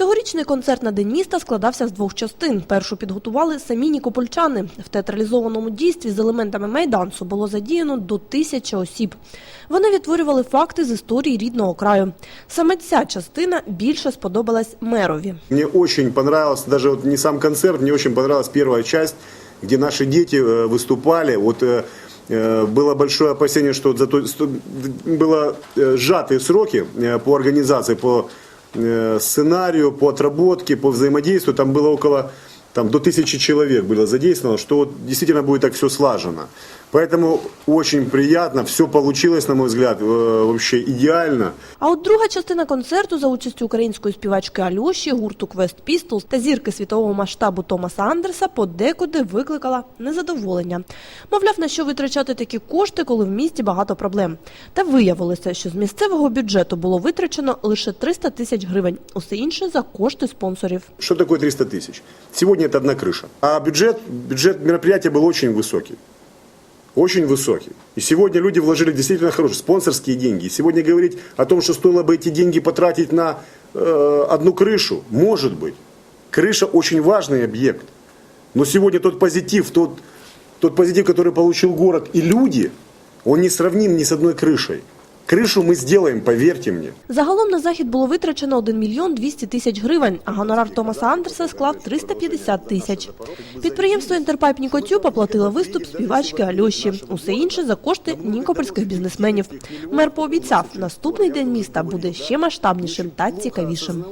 Цьогорічний концерт на День міста складався з двох частин. Першу підготували самі нікопольчани. В театралізованому дійстві з елементами майданцу було задіяно до тисячі осіб. Вони відтворювали факти з історії рідного краю. Саме ця частина більше сподобалась мерові. Мне очень понравилось, даже вот не сам концерт, мне очень понравилась первая часть, где наши дети э, выступали. Вот э, э, было большое опасение, что за то, что было э, сжатые сроки э, по организации, по э, сценарию, по отработке, по взаимодействию. Там было около там, до тысячи человек было задействовано, что вот действительно будет так все слажено. Поэтому очень приятно, все получилось, на мой взгляд, э, вообще идеально. А от друга частина концерту за участю української співачки Альоші, гурту Quest Pistols та зірки світового масштабу Томаса Андерса подекуди викликала незадоволення. Мовляв, на що витрачати такі кошти, коли в місті багато проблем. Та виявилося, що з місцевого бюджету було витрачено лише 300 тисяч гривень. Усе інше за кошти спонсорів. Что такое 300 тысяч? Сегодня это одна крыша. А бюджет, бюджет мероприятия был очень высокий. Очень высокий. И сегодня люди вложили действительно хорошие спонсорские деньги. И сегодня говорить о том, что стоило бы эти деньги потратить на э, одну крышу, может быть. Крыша очень важный объект. Но сегодня тот позитив, тот, тот позитив, который получил город и люди, он не сравним ни с одной крышей. Крышу ми зробимо, повірте мені. Загалом на захід було витрачено 1 мільйон 200 тисяч гривень, а гонорар Томаса Андерса склав 350 тисяч. Підприємство «Інтерпайп Нікотю» поплатило виступ співачки Альоші. Усе інше за кошти нікопольських бізнесменів. Мер пообіцяв, наступний день міста буде ще масштабнішим та цікавішим.